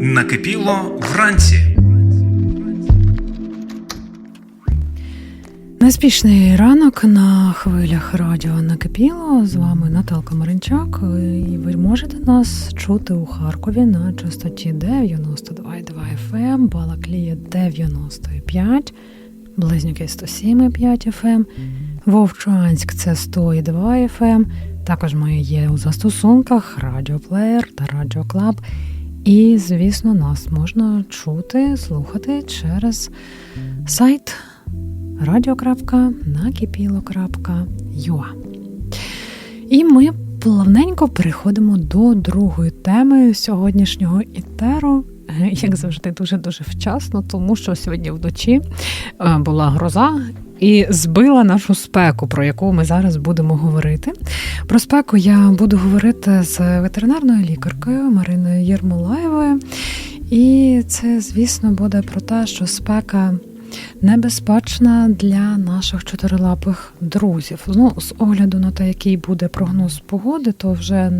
Накипіло вранці. Неспішний ранок на хвилях радіо накипіло. З вами Наталка Маринчак. І ви можете нас чути у Харкові на частоті 92,2 FM, Балаклія 95, Близнюки 107,5 FM, Вовчанськ це 102 FM. Також ми є у застосунках Радіоплеєр та Радіоклаб. І, звісно, нас можна чути, слухати через сайт radio.nakipilo.ua І ми плавненько переходимо до другої теми сьогоднішнього ітеру. Як завжди, дуже-дуже вчасно, тому що сьогодні вночі була гроза і збила нашу спеку, про яку ми зараз будемо говорити. Про спеку я буду говорити з ветеринарною лікаркою Мариною Єрмолаєвою. І це, звісно, буде про те, що спека небезпечна для наших чотирилапих друзів. Ну, з огляду на те, який буде прогноз погоди, то вже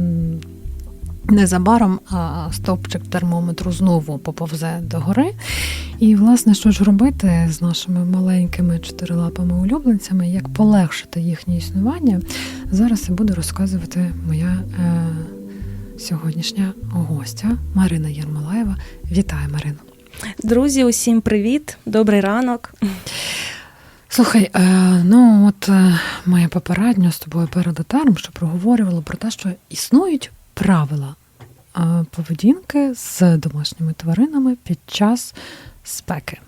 незабаром стопчик термометру знову поповзе до гори. І, власне, що ж робити з нашими маленькими чотирилапими улюбленцями, як полегшити їхнє існування, зараз я буду розказувати моя. Е- Сьогоднішня гостя Марина Єрмолаєва. Вітаю, Марину! Друзі, усім привіт, добрий ранок. Слухай, е, ну от е, моя попередньо з тобою перед етером, що проговорювала про те, що існують правила поведінки з домашніми тваринами під час спеки.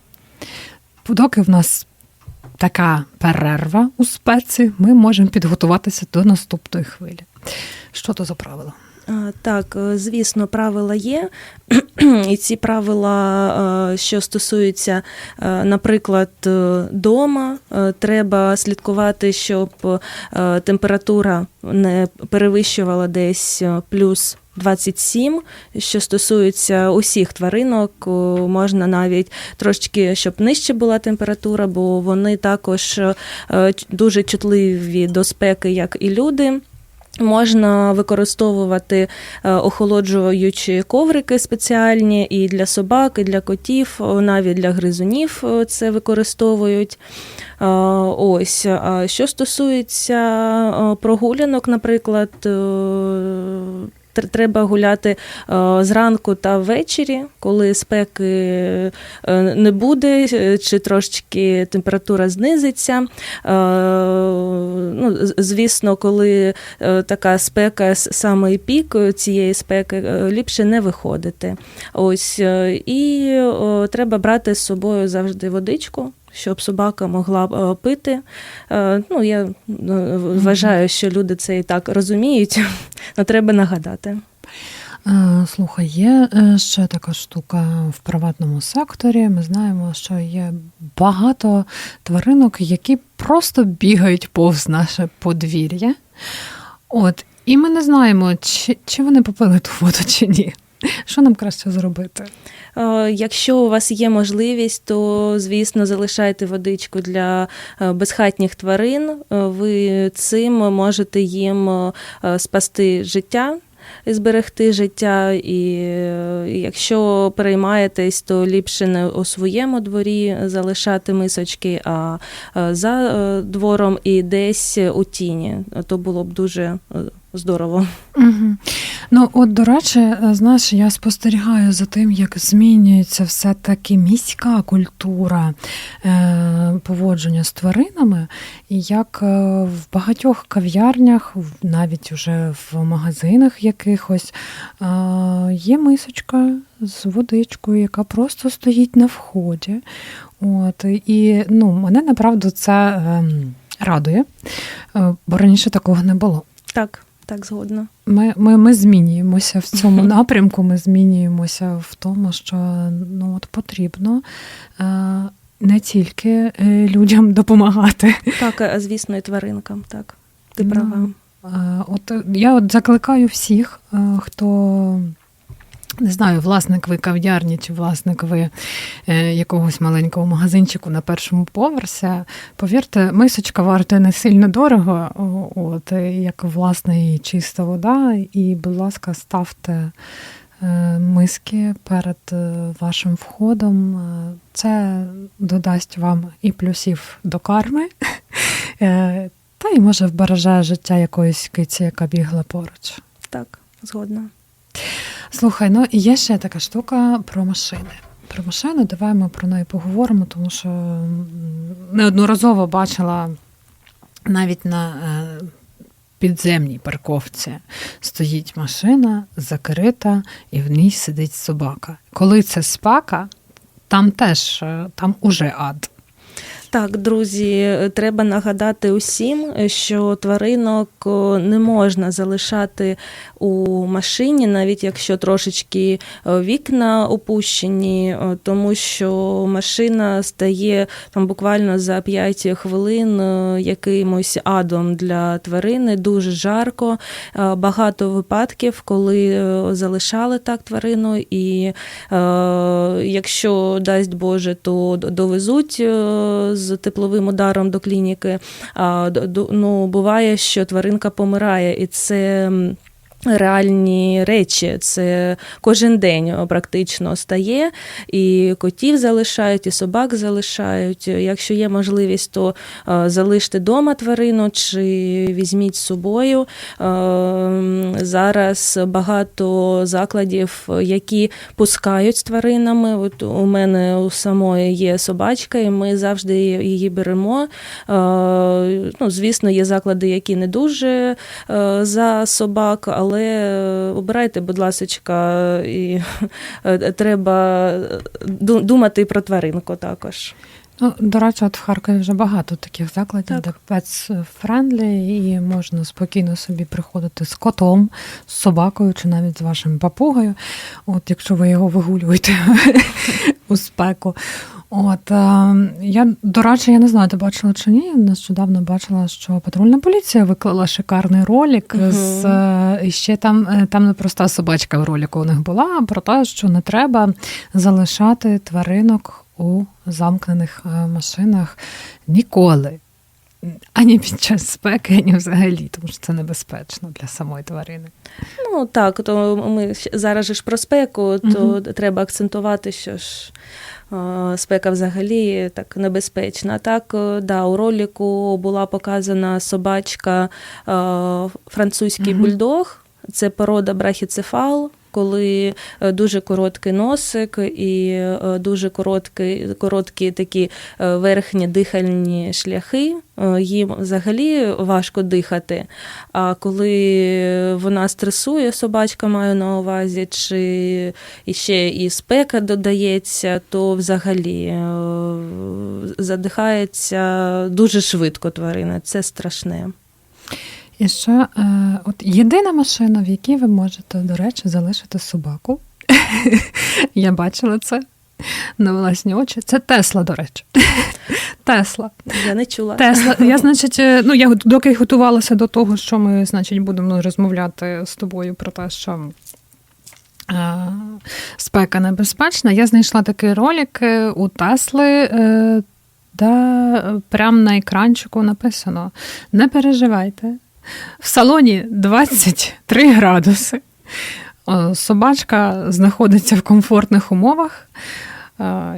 Доки в нас така перерва у спеці, ми можемо підготуватися до наступної хвилі. Що то за правила? Так, е, звісно, правила є, і ці правила, е, що стосуються, е, наприклад, дома, треба слідкувати, щоб температура не перевищувала десь плюс 27, що стосується усіх тваринок, можна навіть трошки, щоб нижче була температура, бо вони також дуже чутливі до спеки, як і люди. Можна використовувати е, охолоджуючі коврики спеціальні і для собак, і для котів, навіть для гризунів е, це використовують. Е, ось, що стосується прогулянок, наприклад, треба гуляти е, зранку та ввечері, коли спеки е, не буде, е, чи трошечки температура знизиться. Ну, Звісно, коли така спека саме пік цієї спеки, ліпше не виходити. Ось І треба брати з собою завжди водичку щоб собака могла е, пити. Е, ну, Я е, вважаю, що люди це і так розуміють, але треба нагадати. Слухай, є ще така штука в приватному секторі. Ми знаємо, що є багато тваринок, які просто бігають повз наше подвір'я. От, І ми не знаємо, чи, чи вони попили ту воду, чи ні. Що нам краще зробити? Е, якщо у вас є можливість, то звісно залишайте водичку для е, безхатніх тварин. Е, ви цим можете їм спасти життя зберегти життя, і якщо переймаєтесь, то ліпше не у своєму дворі залишати мисочки, а за двором і десь у тіні. То було б дуже здорово. Угу. Ну, от, до речі, знаєш, я спостерігаю за тим, як змінюється все-таки міська культура е, поводження з тваринами, і як е, в багатьох кав'ярнях, навіть уже в магазинах якихось, е, є мисочка з водичкою, яка просто стоїть на вході. От, І ну, мене направду це е, радує, бо раніше такого не було. Так так згодна. Ми ми, ми змінюємося в цьому напрямку. Ми змінюємося в тому, що ну от потрібно. Е, не тільки е, людям допомагати. Так, а звісно, і тваринкам, так. Ти ну, права. Ну, от я от закликаю всіх, хто не знаю, власник ви кав'ярні чи власник ви е, якогось маленького магазинчику на першому поверсі. Повірте, мисочка варта не сильно дорого, от, як власне і чиста вода. І, будь ласка, ставте е, миски перед е, вашим входом. Е, Це додасть вам і плюсів до карми, е, та й може вбереже життя якоїсь киці, яка бігла поруч. Так, згодна. Слухай, ну і є ще така штука про машини. Про машину, давай ми про неї поговоримо, тому що неодноразово бачила навіть на е, підземній парковці стоїть машина закрита, і в ній сидить собака. Коли це спака, там теж е, там уже ад. Так, друзі, треба нагадати усім, що тваринок не можна залишати у машині, навіть якщо трошечки е, вікна опущені, е, тому що машина стає там буквально за 5 хвилин е, якимось адом для тварини, дуже жарко. Е, Багато випадків, коли е, залишали так тварину, і е, якщо дасть Боже, то довезуть е, з тепловим ударом до клініки. А, д- д- ну, буває, що тваринка помирає, і це. Реальні речі, це кожен день практично стає, і котів залишають, і собак залишають. Якщо є можливість, то е, залиште дома тварину чи візьміть з собою. Е, Зараз багато закладів, які пускають з тваринами. От у мене у самої є собачка, і ми завжди її беремо. Е, Ну, звісно, є заклади, які не дуже за собак, але обирайте, будь ласка, і е, треба думати про тваринку також. Ну, до речі, от в Харкові вже багато таких закладів, Так. де pets friendly, і можна спокійно собі приходити з котом, з собакою чи навіть з вашим папугою, от якщо ви його вигулюєте у спеку. От е, я до речі, я не знаю, ти бачила чи ні. Нещодавно бачила, що патрульна поліція виклала шикарний ролик угу. з е, і ще там, е, там не проста собачка в роліку у них була, про те, що не треба залишати тваринок у замкнених машинах ніколи. Ані під час спеки, ані взагалі, тому що це небезпечно для самої тварини. Ну так, то ми зараз же ж про спеку, то Мгм. треба акцентувати, що ж спека взагалі так небезпечна. Так, е, да, у роліку була показана собачка французький Мгм. бульдог, це порода брахіцефал. Коли е, дуже короткий носик і е, дуже короткі, короткі такі е, верхні дихальні шляхи, їм взагалі важко дихати. А коли вона стресує, собачка маю на увазі, чи ще і спека додається, то взагалі задихається дуже швидко тварина. Це страшне. І ще е, от єдина машина, в якій ви можете, до речі, залишити собаку. Я бачила це на власні очі. Це Тесла, до речі. Тесла. Я не чула. Тесла. Я, значить, е, ну я доки готувалася до того, що ми, значить, будемо розмовляти з тобою про те, що. е, Спека небезпечна. Я знайшла такий ролик е, у Тесли, де прямо на екранчику написано: не переживайте. В салоні 23 градуси. Собачка знаходиться в комфортних умовах,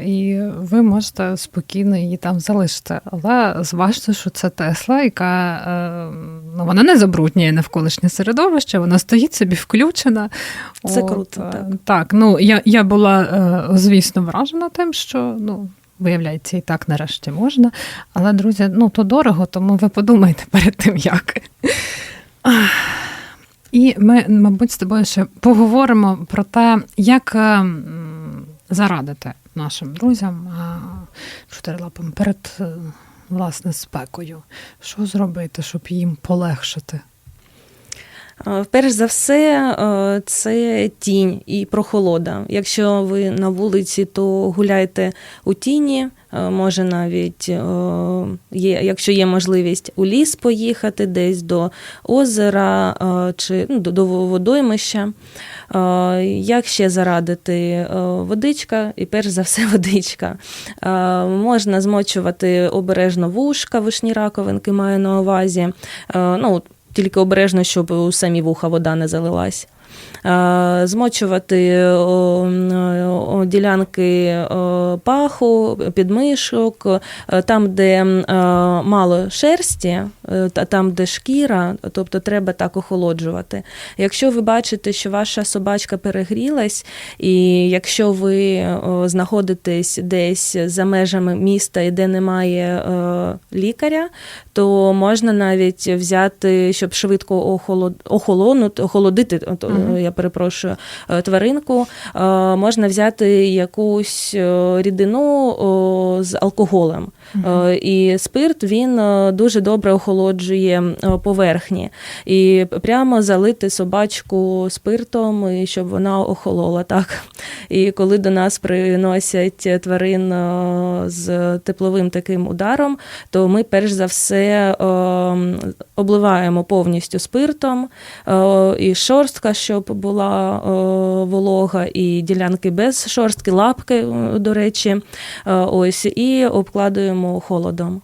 і ви можете спокійно її там залишити. Але зважте, що це Тесла, яка е, ну, вона не забруднює навколишнє середовище, вона стоїть собі включена. Це круто, е, так. Так, ну я, я була, е, звісно, вражена тим, що ну. Виявляється, і так нарешті можна. Але, друзі, ну то дорого, тому ви подумайте перед тим, як. І ми, мабуть, з тобою ще поговоримо про те, як е, зарадити нашим друзям е, чотирилапим перед е, власне спекою. Що зробити, щоб їм полегшити? Перш за все, це тінь і прохолода. Якщо ви на вулиці, то гуляйте у тіні. Е, Може навіть е, є, якщо є можливість у ліс поїхати, десь до озера е, чи ну, до, до водоймища. Як ще зарадити водичка, і перш за все водичка. Можна змочувати обережно вушка, вишні раковинки маю на увазі. Ну, тільки обережно, щоб у самі вуха вода не залилась. Е, змочувати ділянки паху, підмишок, е, там, де е, мало шерсті, та там, де шкіра, тобто треба так охолоджувати. Якщо ви бачите, що ваша собачка перегрілась, і якщо ви знаходитесь десь за межами міста і де немає лікаря, то можна навіть взяти, щоб швидко охолодити, от, Мгм. Перепрошую, е, тваринку, е, можна взяти якусь е, рідину з алкоголем. Е, І спирт він е, дуже добре охолоджує е, поверхні. І прямо залити собачку спиртом, і щоб вона охолола. Так. І коли до нас приносять тварин з тепловим таким ударом, то ми перш за все обливаємо повністю спиртом, і шорстка, щоб була волога, і ділянки без шорстки, лапки, до речі, ось, і обкладуємо холодом.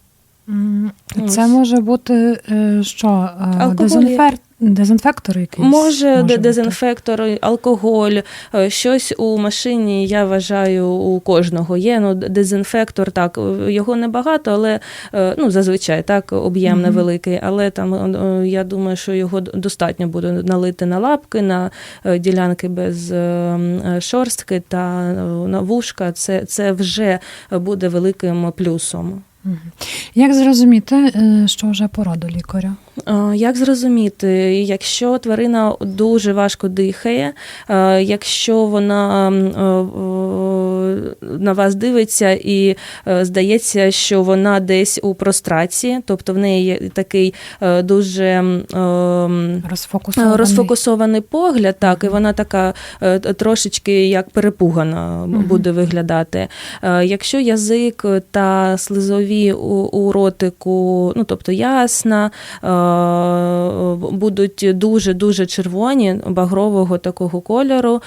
Це Ось. Може бути е, що? е, Алкоголь. Дезінфер... Дезінфектор якийсь? Може, бути? дезінфектор, алкоголь, е, щось у машині, я вважаю, у кожного є. Ну, дезінфектор, так, е, його небагато, але е, ну, зазвичай так, об'єм Мгм. невеликий. Але там я думаю, що його достатньо буде налити на лапки, на ділянки без шорстки та на вушка. Це, це вже буде великим плюсом. Як зрозуміти, е, що вже пора до лікаря? Е, Як зрозуміти, якщо тварина дуже важко дихає, е, якщо вона на вас дивиться і е, здається, що вона десь у прострації, тобто в неї є такий е, дуже ем, Розфокусований? розфокусований погляд, так, і вона така е, трошечки як перепугана буде виглядати. Якщо язик та слизові у, ротику, ну тобто ясна, будуть дуже-дуже червоні, багрового такого кольору,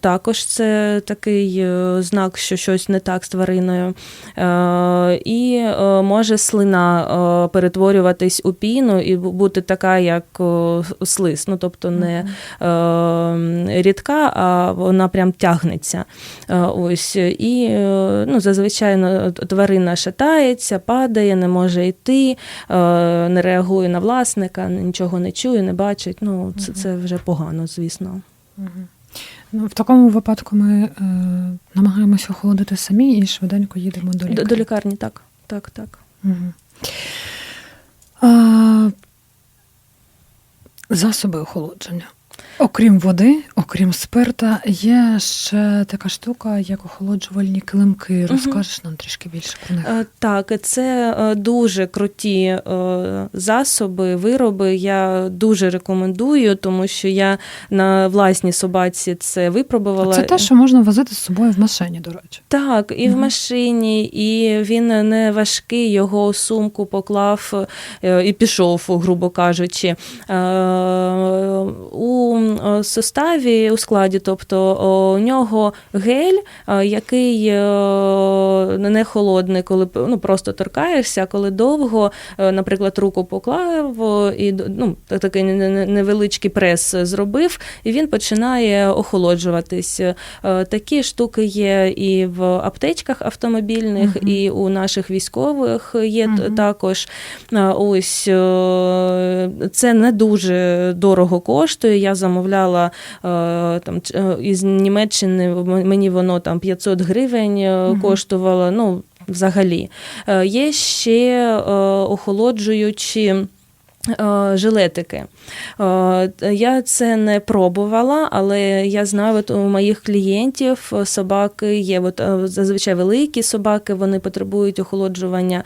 також це такий знак, що щось не так з твариною. Е, І е, може слина е, перетворюватись у піну і бути така, як слиз. Ну, тобто не рідка, а вона прям тягнеться. Ось. І ну, зазвичай ну, тварина шатається, падає, не може йти, не реагує на власника, нічого не чує, не бачить. Ну, це, це вже погано, звісно. Мгм. Ну, в такому випадку ми е, намагаємося охолодити самі і швиденько їдемо до До, до лікарні, так. Так, так. Угу. А, засоби охолодження. Окрім води, окрім спирта, є ще така штука, як охолоджувальні килимки. Розкажеш нам трішки більше про них. Е, Так, це е, дуже круті е, засоби, вироби. Я дуже рекомендую, тому що я на власній собаці це випробувала. Це те, що можна возити з собою в машині, до речі. Так, і в машині, і він не важкий, його сумку поклав і пішов, грубо кажучи. У составі, у складі, тобто у нього гель, е, який е, не холодний, коли ну, просто торкаєшся, коли довго, е, наприклад, руку поклав і ну, такий не- не- невеличкий прес зробив, і він починає охолоджуватись. Е, Такі штуки є і в аптечках автомобільних, Мгм. і у наших військових є Мгм. також. Е, Ось е, це не дуже дорого коштує. Я замовляла е, там е, із Німеччини. Мені воно там 500 гривень е, коштувало. Ну, взагалі. Є ще е, охолоджуючі. Е, Жилетики. Е, Я це не пробувала, але я знаю, от у моїх клієнтів е, собаки є. От зазвичай великі собаки, вони потребують охолоджування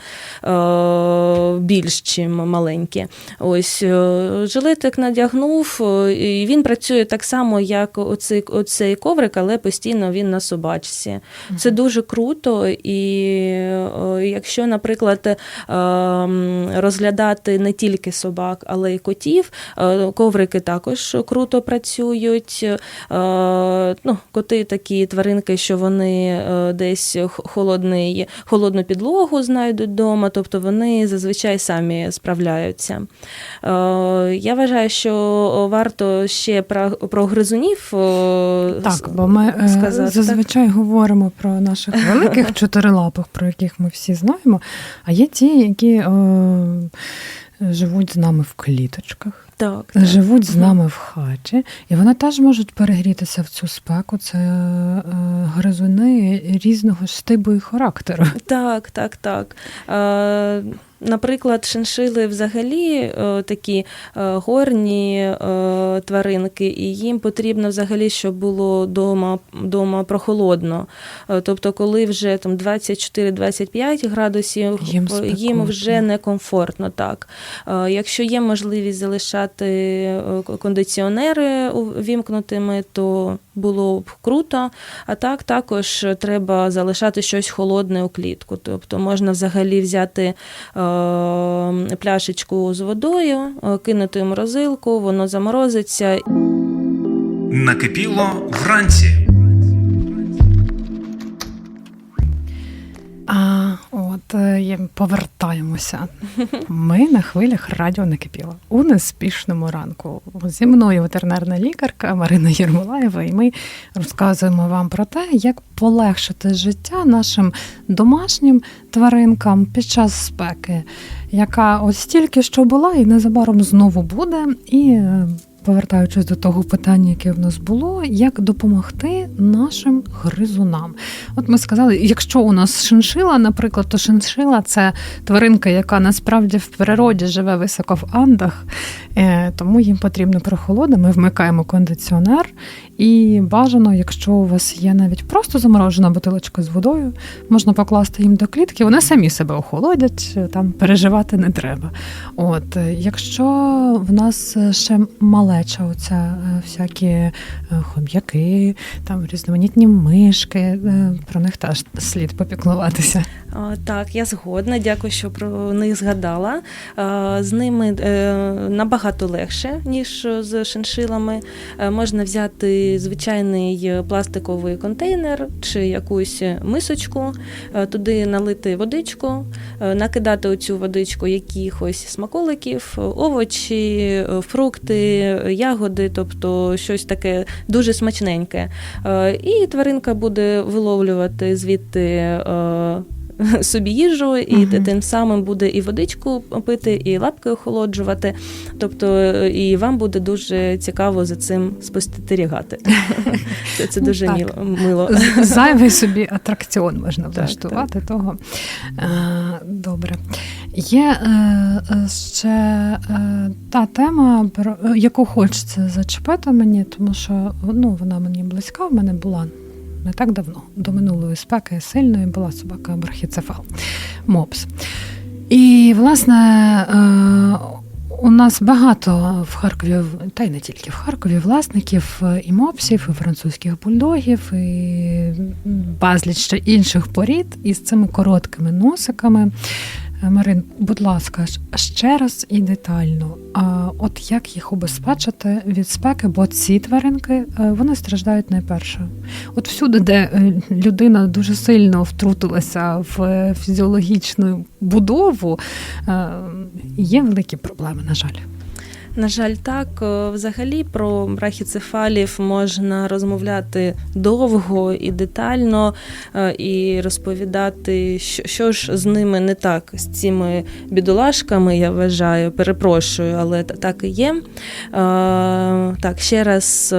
більш чим маленькі. Ось жилетик надягнув, і він працює так само, як оцей, оцей коврик, але постійно він на собачці. Це дуже круто, і якщо, наприклад, розглядати не тільки собак, собак, але й котів. Е, Коврики також круто працюють. Е, Ну, коти такі тваринки, що вони е, десь холодний, холодну підлогу знайдуть вдома, тобто вони зазвичай самі справляються. Я вважаю, що варто ще про, про гризунів Так, бо ми сказати, зазвичай говоримо про наших великих чотирилапих, про яких ми всі знаємо. А є ті, які живуть з нами в кліточках, Так, так. живуть з нами в хаті, і вони теж можуть перегрітися в цю спеку. Це е, гризуни різного штибу і характеру. Так, так, так. Е, Наприклад, шиншили взагалі е, такі е, горні е, тваринки, і їм потрібно взагалі, щоб було дома, дома прохолодно. Е, Тобто, коли вже там 24-25 градусів, Їм е, їм вже некомфортно. Так. Е, Якщо є можливість залишати е, кондиціонери увімкнутими, то було б круто. А так також треба залишати щось холодне у клітку. Тобто можна взагалі взяти е, пляшечку з водою, е, кинути в морозилку, воно заморозиться. Накипіло вранці. Повертаємося. Ми на хвилях радіо накипіло у неспішному ранку. Зі мною ветеринарна лікарка Марина Єрмолаєва, і ми розказуємо вам про те, як полегшити життя нашим домашнім тваринкам під час спеки, яка ось тільки що була, і незабаром знову буде. І е, повертаючись до того питання, яке в нас було, як допомогти нашим гризунам. От ми сказали, якщо у нас шиншила, наприклад, то шиншила це тваринка, яка насправді в природі живе високо в Андах, е, тому їм потрібна прохолода. Ми вмикаємо кондиціонер, і бажано, якщо у вас є навіть просто заморожена бутилочка з водою, можна покласти їм до клітки, вони самі себе охолодять, там переживати не треба. От, якщо в нас ще малеча, оця е, всякі е, хом'яки, там різноманітні мишки, е, про них теж слід попіклуватися. Так, я згодна. Дякую, що про них згадала. З ними е, набагато легше, ніж з шиншилами. Е, Можна взяти звичайний пластиковий контейнер чи якусь мисочку, е, туди налити водичку, е, накидати у цю водичку якихось смаколиків, овочі, е, фрукти, ягоди, тобто щось таке дуже смачненьке. Е, І тваринка буде виловлювати звідти. собі їжу, і Мгм. тим самим буде і водичку пити, і лапки охолоджувати. Тобто, е, і вам буде дуже цікаво за цим спостерігати. Це, це Ну, дуже так. міло- мило. Зайвий собі атракціон можна Так, влаштувати того. Е, Добре. Є е, ще е, та тема, про яку хочеться зачепити мені, тому що ну, вона мені близька, в мене була не так давно. До минулої спеки сильної була собака брахіцефал Мопс. І, власне, е, у нас багато в Харкові, та й не тільки в Харкові, власників е, і мопсів, і французьких бульдогів, і безліч інших порід із цими короткими носиками. Е, Марин, будь ласка, ще раз і детально. А от як їх убезпечити від спеки, бо ці тваринки е, вони страждають найперше. От всюди, де е, людина дуже сильно втрутилася в фізіологічну будову, є великі проблеми, на жаль. На жаль, так. Е, Взагалі про брахіцефалів можна розмовляти довго і детально, е, і розповідати, що, ж з ними не так, з цими бідолашками, я вважаю, перепрошую, але та- так і є. Е, Так, ще раз.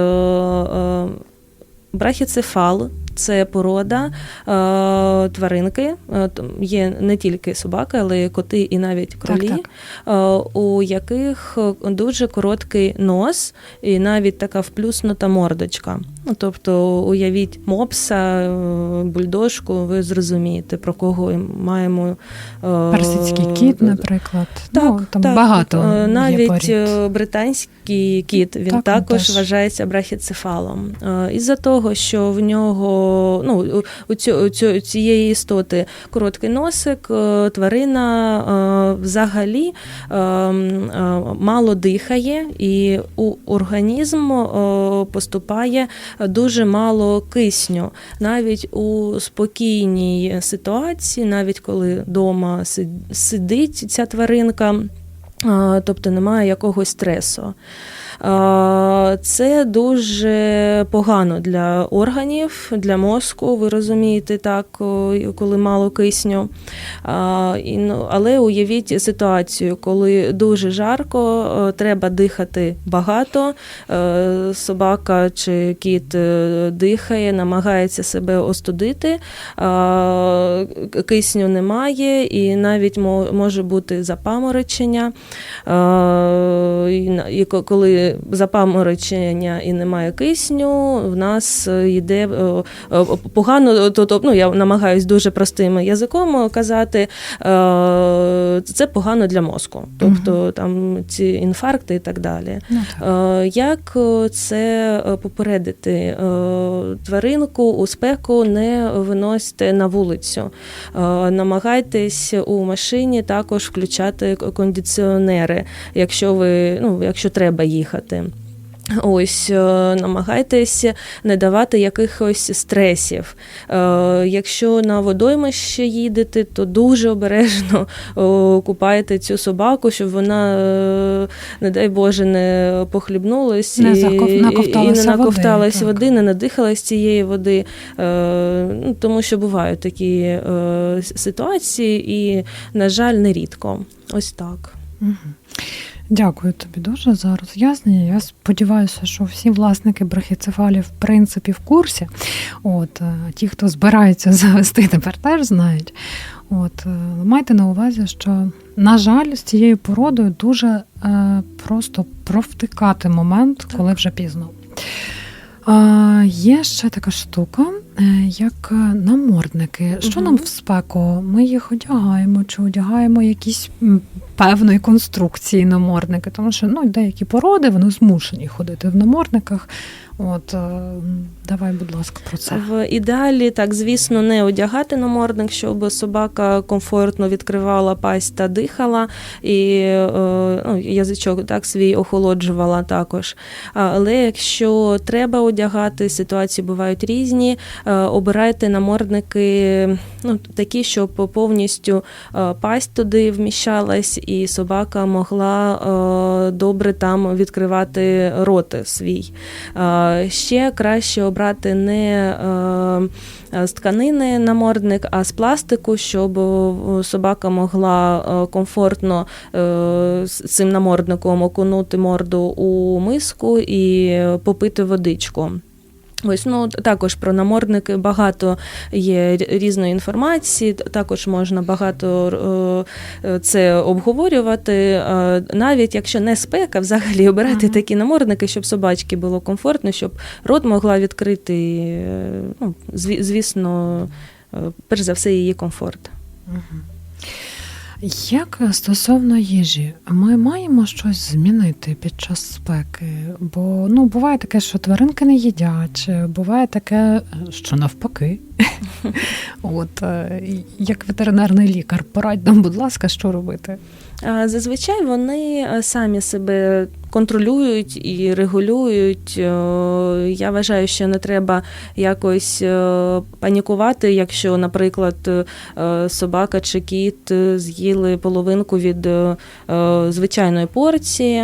Брахіцефал це порода е, тваринки. Е, Є не тільки собаки, але й коти і навіть кролі, Так, так. у яких е, дуже короткий нос і навіть така вплюснута мордочка. Ну, тобто, уявіть мопса, е, бульдожку, ви зрозумієте, про кого маємо. е, Персидський кіт, наприклад. Так, ну, там так. багато. Е, є Навіть е, британський кіт він Так, також теж. вважається брахіцефалом. Е, Із-за того, що в нього ну, у- у, цю, у, цю, у цієї істоти короткий носик, е, тварина е, взагалі е, е, мало дихає, і у організм е, поступає дуже мало кисню. Навіть у спокійній ситуації, навіть коли вдома сидить ця тваринка, тобто немає якогось стресу. А, Це дуже погано для органів, для мозку, ви розумієте, так, коли мало кисню. І, ну, Але уявіть ситуацію, коли дуже жарко, е, треба дихати багато, е, собака чи кіт е, дихає, намагається себе остудити, кисню немає, і навіть може бути запаморочення. І коли запаморочення і немає кисню, в нас е, йде е, е, погано, тобто, ну, я намагаюсь дуже простим язиком казати, це погано для мозку. Тобто там ці інфаркти і так далі. Ну, так. Як це попередити? Тваринку у спеку не виносьте на вулицю. Намагайтесь у машині також включати кондиціонери, якщо ви ну, якщо треба їхати. Ось е, намагайтесь не давати якихось стресів. Е, Якщо на водоймище їдете, то дуже обережно купайте цю собаку, щоб вона, е, не дай Боже, не похлібнулась Не і, заков- і- і не наковталась так. води, не надихалась цієї води. Ну, Тому що бувають такі ситуації, і, на жаль, нерідко. Ось так. Мгм. Дякую тобі дуже за роз'яснення. Я сподіваюся, що всі власники брахіцефалі в принципі в курсі. От е, ті, хто збирається завести, тепер теж знають. От е, майте на увазі, що на жаль, з цією породою дуже е, просто провтикати момент, коли вже пізно. А, є ще така штука, е, як е, намордники. Що угу. нам в спеку? Ми їх одягаємо чи одягаємо якісь певної конструкції намордники, тому що ну, деякі породи вони змушені ходити в намордниках. От е, давай, будь ласка, про це. В ідеалі, так, звісно, не одягати намордник, щоб собака комфортно відкривала пасть та дихала, і е, ну, язичок так свій охолоджувала також. Але якщо треба одягати, ситуації бувають різні. е, Обирайте намордники ну, такі, щоб повністю пасть туди вміщалась, і собака могла добре там відкривати рот свій. Е, Ще краще обрати не е, з тканини намордник, а з пластику, щоб е, собака могла е, комфортно е, цим намордником окунути морду у миску і попити водичку. Ось ну також про намордники багато є різної інформації. Також можна багато е, це обговорювати. Навіть якщо не спека, взагалі обирати Ага. такі намордники, щоб собачці було комфортно, щоб рот могла відкрити. е, Ну, зві- звісно, е, перш за все, її комфорт. Мгм. Як стосовно їжі, ми маємо щось змінити під час спеки? Бо ну буває таке, що тваринки не їдять, буває таке, що навпаки. От е, як ветеринарний лікар, порадь нам, будь ласка, що робити. Зазвичай вони е, самі себе контролюють і регулюють. Е, Я вважаю, що не треба якось панікувати, якщо, наприклад, собака чи кіт з'їли половинку від звичайної порції.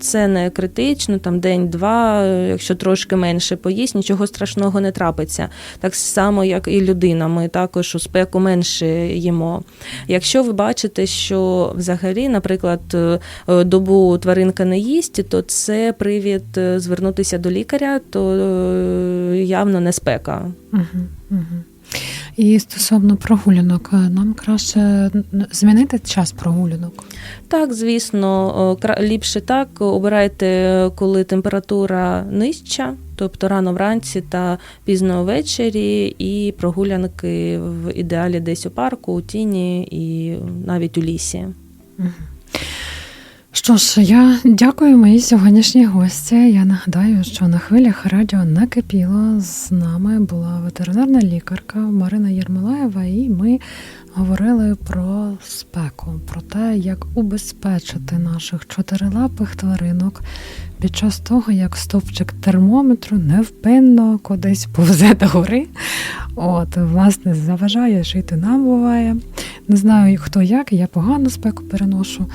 Це не критично, там день-два, якщо трошки менше поїсть, нічого страшного не трапиться. Так само, як і людина. Ми також у спеку менше їмо. Якщо ви бачите, що взагалі, наприклад, е, добу тваринка не їсть, то це привід е, звернутися до лікаря, то е, явно не спека. Угу, угу. І стосовно прогулянок, нам краще змінити час прогулянок. Так, звісно, ліпше так. Обирайте, коли температура нижча, тобто рано вранці та пізно ввечері, і прогулянки в ідеалі десь у парку, у тіні і навіть у лісі. Що ж, я дякую моїй сьогоднішній гості. Я нагадаю, що на хвилях радіо накипіло. З нами була ветеринарна лікарка Марина Єрмолаєва, і ми говорили про спеку, про те, як убезпечити наших чотирилапих тваринок під час того, як стовпчик термометру невпинно кудись повзе до гори. От, власне, заважає жити нам буває. Не знаю, хто як, я погано спеку переношу.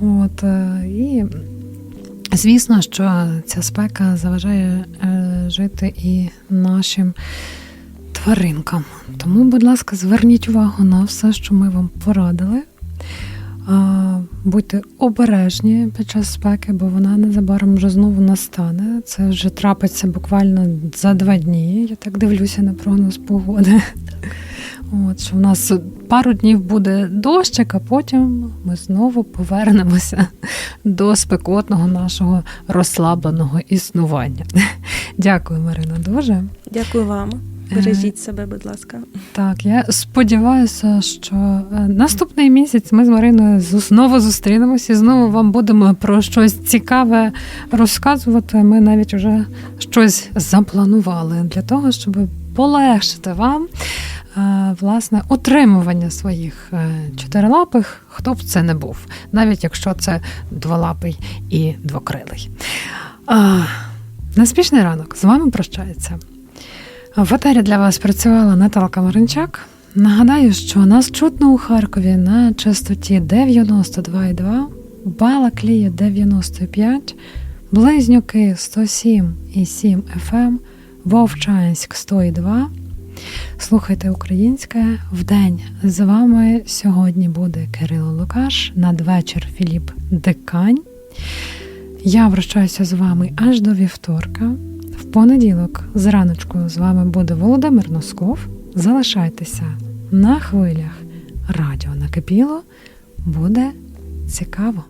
От, е, і звісно, що ця спека заважає е, жити і нашим тваринкам. Тому, будь ласка, зверніть увагу на все, що ми вам порадили. Будьте обережні під час спеки, бо вона незабаром вже знову настане. Це вже трапиться буквально за два дні. Я так дивлюся на прогноз погоди. От, що в нас пару днів буде дощик, а потім ми знову повернемося до спекотного нашого розслабленого існування. Дякую, Марина, дуже. Дякую вам. Бережіть себе, будь ласка. Так, я сподіваюся, що е, наступний місяць ми з Мариною знову зустрінемося і знову вам будемо про щось цікаве розказувати. Ми навіть вже щось запланували для того, щоб полегшити вам е, власне утримування своїх е, чотирилапих, хто б це не був, навіть якщо це дволапий і двокрилий. А, Неспішний ранок з вами прощається. В етері для вас працювала Наталка Маринчак. Нагадаю, що нас чутно у Харкові на частоті 92,2, Балаклія 95, Близнюки 107,7 FM, Вовчанськ 102. Слухайте українське вдень. З вами сьогодні буде Кирило Лукаш, надвечір Філіп Дикань. Я прощаюся з вами аж до вівторка. В понеділок зраночку з вами буде Володимир Носков. Залишайтеся на хвилях. Радіо накипіло. Буде цікаво.